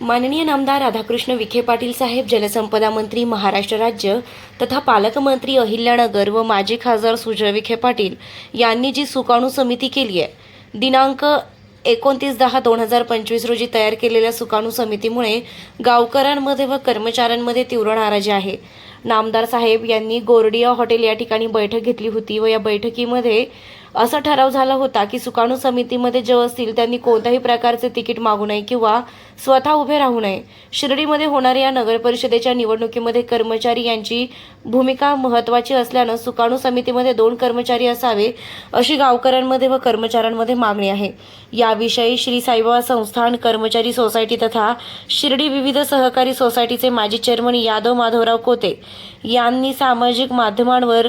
माननीय नामदार राधाकृष्ण विखे पाटील साहेब जलसंपदा मंत्री महाराष्ट्र राज्य तथा पालकमंत्री अहिल्यानगर व माजी खासदार सुजय विखे पाटील यांनी जी सुकाणू समिती केली आहे दिनांक एकोणतीस दहा दोन हजार पंचवीस रोजी तयार केलेल्या सुकाणू समितीमुळे गावकऱ्यांमध्ये व कर्मचाऱ्यांमध्ये तीव्र नाराजी आहे. नामदार साहेब यांनी गोरडिया हॉटेल या ठिकाणी बैठक घेतली होती व या बैठकीमध्ये असा ठराव झाला होता की सुकाणू समितीमध्ये जे असतील त्यांनी कोणत्याही प्रकारचे तिकीट मागू नये किंवा स्वतः उभे राहू नये. शिर्डीमध्ये होणाऱ्या या नगर परिषदेच्या निवडणुकीमध्ये कर्मचारी यांची भूमिका महत्त्वाची असल्यानं सुकाणू समितीमध्ये दोन कर्मचारी असावे अशी गावकऱ्यांमध्ये व कर्मचाऱ्यांमध्ये मागणी आहे. याविषयी श्री साईबाबा संस्थान कर्मचारी सोसायटी तथा शिर्डी विविध सहकारी सोसायटीचे माजी चेअरमन यादव माधवराव कोते यांनी सामाजिक माध्यमांवर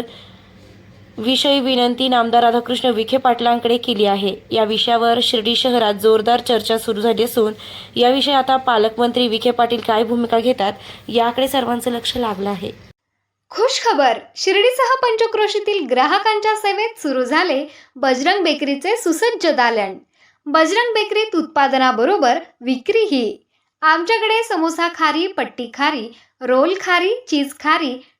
विषयी विनंती नामदार राधाकृष्ण विखे पाटलांकडे केली आहे. या विषयावर शिर्डी शहरात जोरदार चर्चा सुरू झाली असून याविषयी आता पालकमंत्री विखे पाटील काय भूमिका घेतात याकडे सर्वांचं लक्ष लागलं आहे. खुश खबर शिर्डीसह पंचक्रोशीतील ग्राहकांच्या सेवेत सुरू झाले बजरंग बेकरीचे सुसज्ज दालन. बजरंग बेकरीत उत्पादनाबरोबर विक्रीही. आमच्याकडे समोसा खारी पट्टी खारी रोल खारी चीज खारी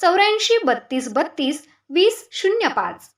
चौऱ्याऐंशी बत्तीस बत्तीस वीस शून्य पाच.